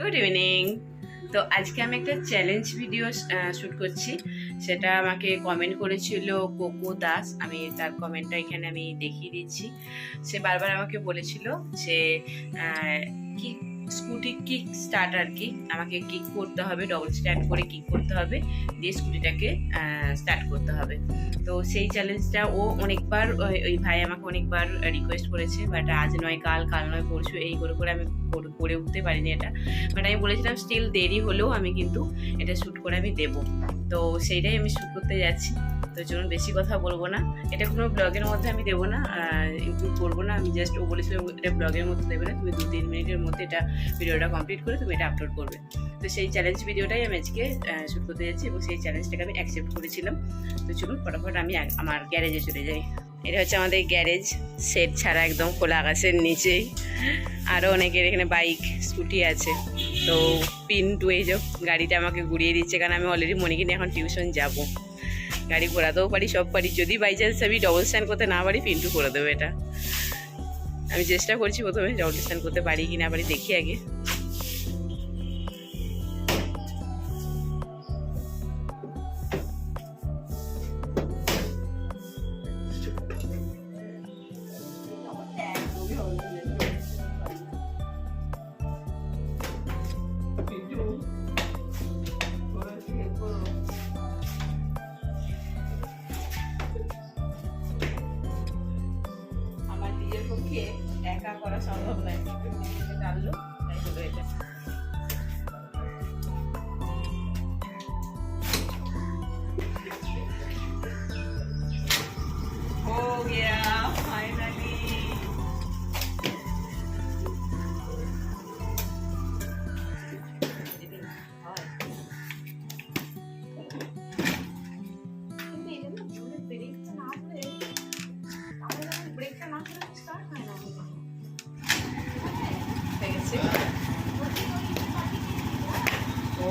Good evening তো আজকে আমি একটা চ্যালেঞ্জ ভিডিও শ্যুট করছি। সেটা আমাকে কমেন্ট করেছিল কোকো দাস। আমি তার কমেন্টটা এখানে আমি দেখিয়ে দিচ্ছি। সে বারবার আমাকে বলেছিল যে কি স্কুটি কিক স্টার্ট আর কি আমাকে কিক করতে হবে ডবল স্ট্যান্ড করে কিক করতে হবে, দিয়ে স্কুটিটাকে স্টার্ট করতে হবে। তো সেই চ্যালেঞ্জটা ও অনেকবার, ওই- ভাই আমাকে অনেকবার রিকোয়েস্ট করেছে বাট আজ নয়, কাল কাল নয়, পরশু এই করে করে আমি করে- উঠতে পারিনি এটা। বাট আমি বলেছিলাম স্টিল দেরি হলেও আমি কিন্তু এটা শ্যুট করে আমি দেবো। তো সেইটাই আমি শ্যুট করতে যাচ্ছি। তো চলুন, বেশি কথা বলব না। এটা কোনো ব্লগের মধ্যে আমি দেবো না ইনক্লুড করব না। আমি জাস্ট ও বলেছিল এটা ব্লগের মধ্যে দেবে না, তুমি দু তিন মিনিটের মধ্যে এটা ভিডিওটা কমপ্লিট করে তুমি এটা আপলোড করবে। তো সেই চ্যালেঞ্জ ভিডিওটাই আমি আজকে শ্যুট করতে যাচ্ছি এবং সেই চ্যালেঞ্জটাকে আমি অ্যাকসেপ্ট করেছিলাম। তো চলুন ফটাফট আমি আমার গ্যারেজে চলে যাই। এটা হচ্ছে আমাদের গ্যারেজ সেট ছাড়া একদম খোলা আকাশের নিচেই আরও অনেকের এখানে বাইক স্কুটি আছে। তো পিন টু এই যে গাড়িটা আমাকে ঘুরিয়ে দিচ্ছে, কারণ আমি অলরেডি মনিকে নিয়ে এখন টিউশন যাব। গাড়ি ঘোরাতেও পারি, সব পারি। যদি বাই চান্স আমি ডবল স্ট্যান্ড করতে না পারি পিন্টু করে দেবে এটা। আমি চেষ্টা করছি প্রথমে জল স্নান করতে পারি কি না পারি দেখি আগে। দিয়ে একা করা সম্ভব নয় জানলো তাই হলো এটা Oh yeah.